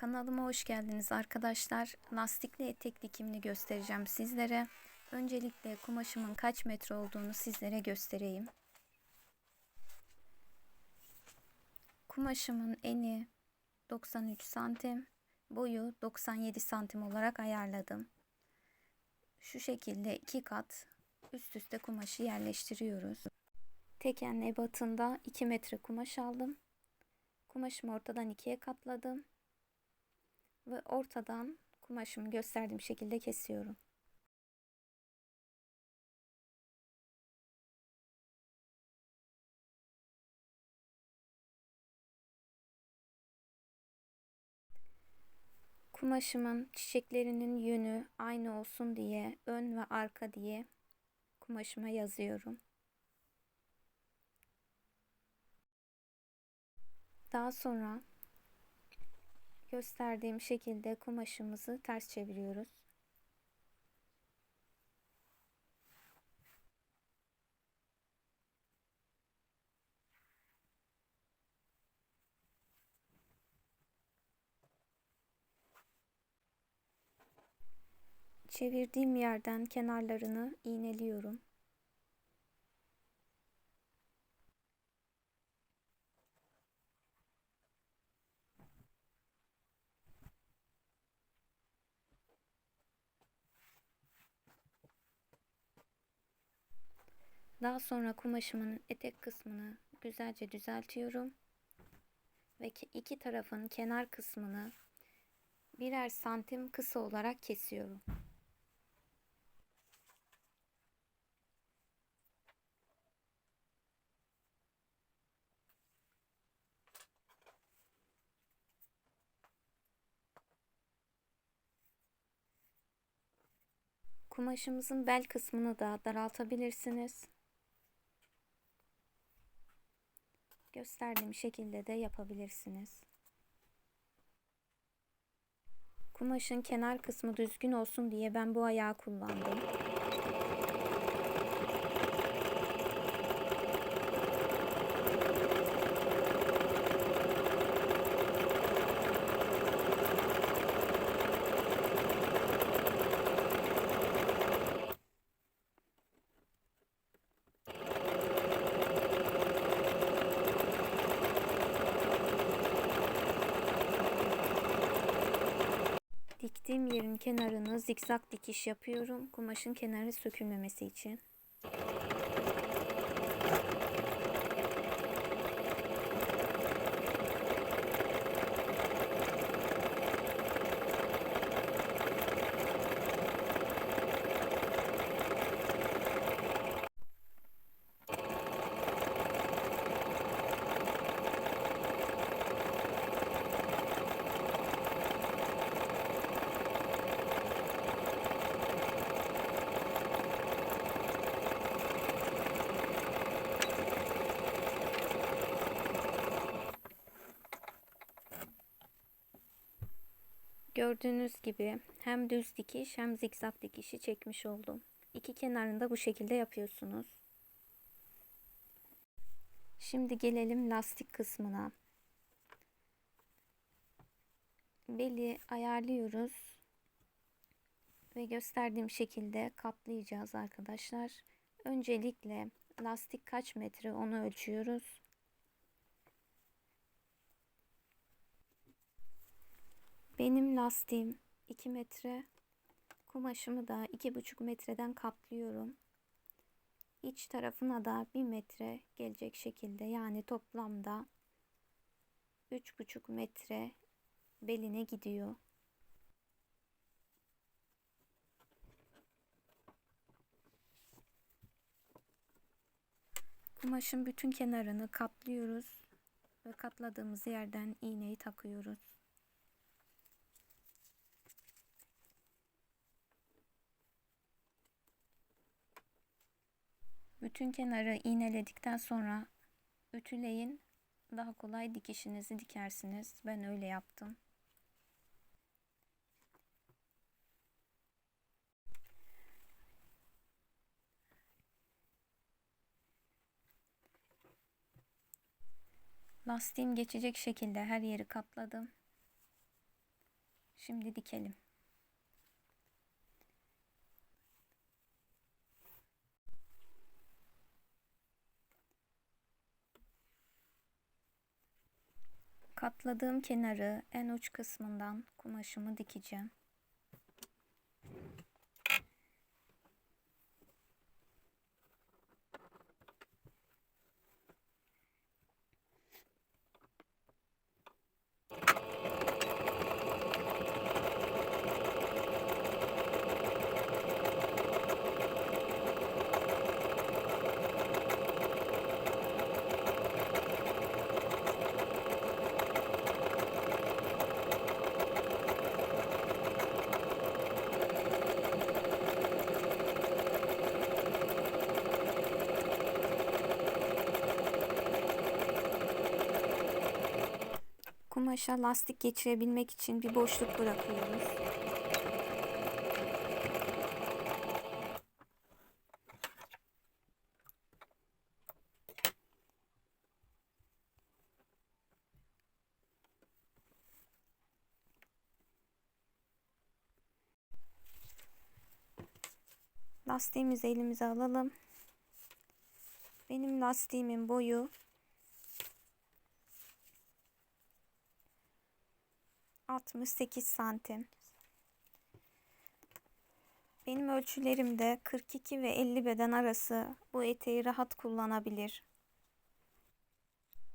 Kanalıma hoş geldiniz arkadaşlar. Lastikli etek dikimini göstereceğim sizlere. Öncelikle kumaşımın kaç metre olduğunu sizlere göstereyim. Kumaşımın eni 93 santim, boyu 97 santim olarak ayarladım. Şu şekilde iki kat üst üste kumaşı yerleştiriyoruz. Teken ebatında 2 metre kumaş aldım. Kumaşımı ortadan ikiye katladım ve ortadan kumaşımı gösterdiğim şekilde kesiyorum. Kumaşımın çiçeklerinin yönü aynı olsun diye ön ve arka diye kumaşıma yazıyorum. Daha sonra gösterdiğim şekilde kumaşımızı ters çeviriyoruz. Çevirdiğim yerden kenarlarını iğneliyorum. Daha sonra kumaşımın etek kısmını güzelce düzeltiyorum. Ve iki tarafın kenar kısmını birer santim kısa olarak kesiyorum. Kumaşımızın bel kısmını da daraltabilirsiniz. Gösterdiğim şekilde de yapabilirsiniz. Kumaşın kenar kısmı düzgün olsun diye ben bu ayağı kullandım. Diktiğim yerin kenarını zikzak dikiş yapıyorum. Kumaşın kenarı sökülmemesi için. Gördüğünüz gibi hem düz dikiş hem zikzak dikişi çekmiş oldum. İki kenarında bu şekilde yapıyorsunuz. Şimdi gelelim lastik kısmına. Beli ayarlıyoruz ve gösterdiğim şekilde katlayacağız arkadaşlar. Öncelikle lastik kaç metre onu ölçüyoruz. Benim lastiğim 2 metre. Kumaşımı da 2,5 metreden katlıyorum. İç tarafına da 1 metre gelecek şekilde yani toplamda 3,5 metre beline gidiyor. Kumaşın bütün kenarını katlıyoruz ve katladığımız yerden iğneyi takıyoruz. Bütün kenarı iğneledikten sonra ütüleyin. Daha kolay dikişinizi dikersiniz. Ben öyle yaptım. Lastiğim geçecek şekilde her yeri katladım. Şimdi dikelim. Katladığım kenarı en uç kısmından kumaşımı dikeceğim. Kumaşa lastik geçirebilmek için bir boşluk bırakıyoruz. Lastiğimizi elimize alalım. Benim lastiğimin boyu 68 santim. Benim ölçülerimde 42 ve 50 beden arası bu eteği rahat kullanabilir.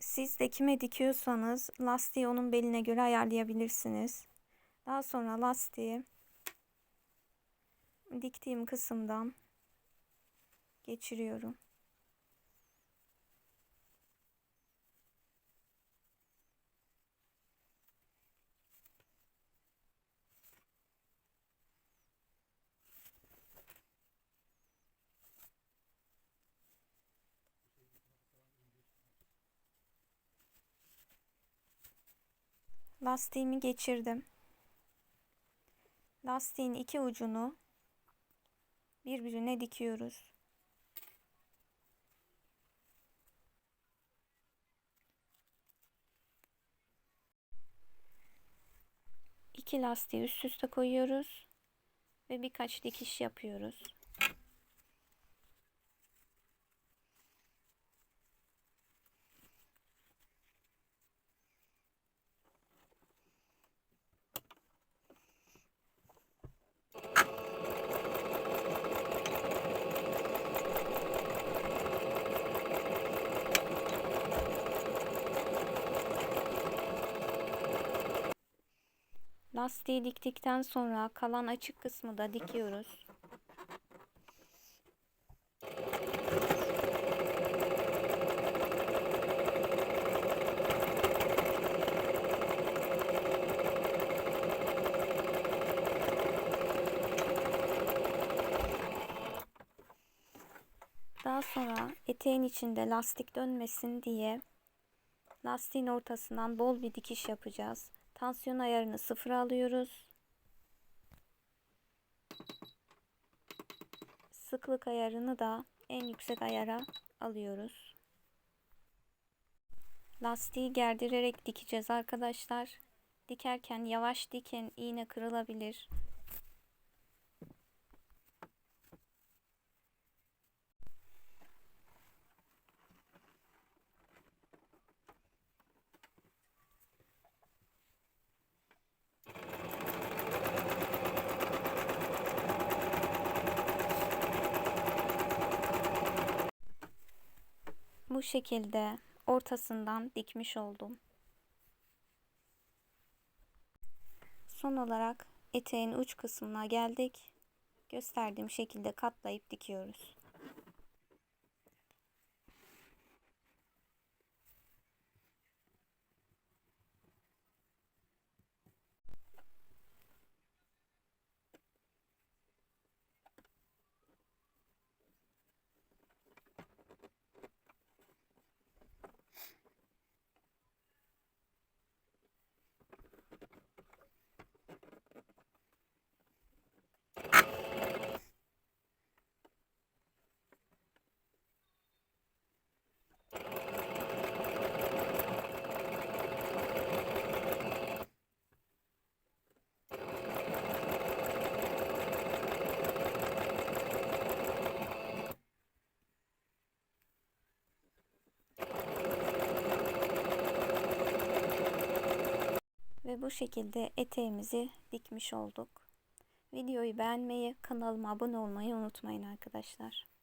Siz de kime dikiyorsanız lastiği onun beline göre ayarlayabilirsiniz. Daha sonra lastiği diktiğim kısımdan geçiriyorum. Lastiğimi geçirdim. Lastiğin iki ucunu birbirine dikiyoruz. İki lastiği üst üste koyuyoruz ve birkaç dikiş yapıyoruz. Lastiği diktikten sonra kalan açık kısmı da dikiyoruz. Daha sonra eteğin içinde lastik dönmesin diye lastiğin ortasından bol bir dikiş yapacağız. Tansiyon ayarını sıfıra alıyoruz. Sıklık ayarını da en yüksek ayara alıyoruz. Lastiği gerdirerek dikeceğiz arkadaşlar. Dikerken yavaş dikin iğne kırılabilir. Bu şekilde ortasından dikmiş oldum. Son olarak eteğin uç kısmına geldik. Gösterdiğim şekilde katlayıp dikiyoruz. Bu şekilde eteğimizi dikmiş olduk. Videoyu beğenmeyi, kanalıma abone olmayı unutmayın arkadaşlar.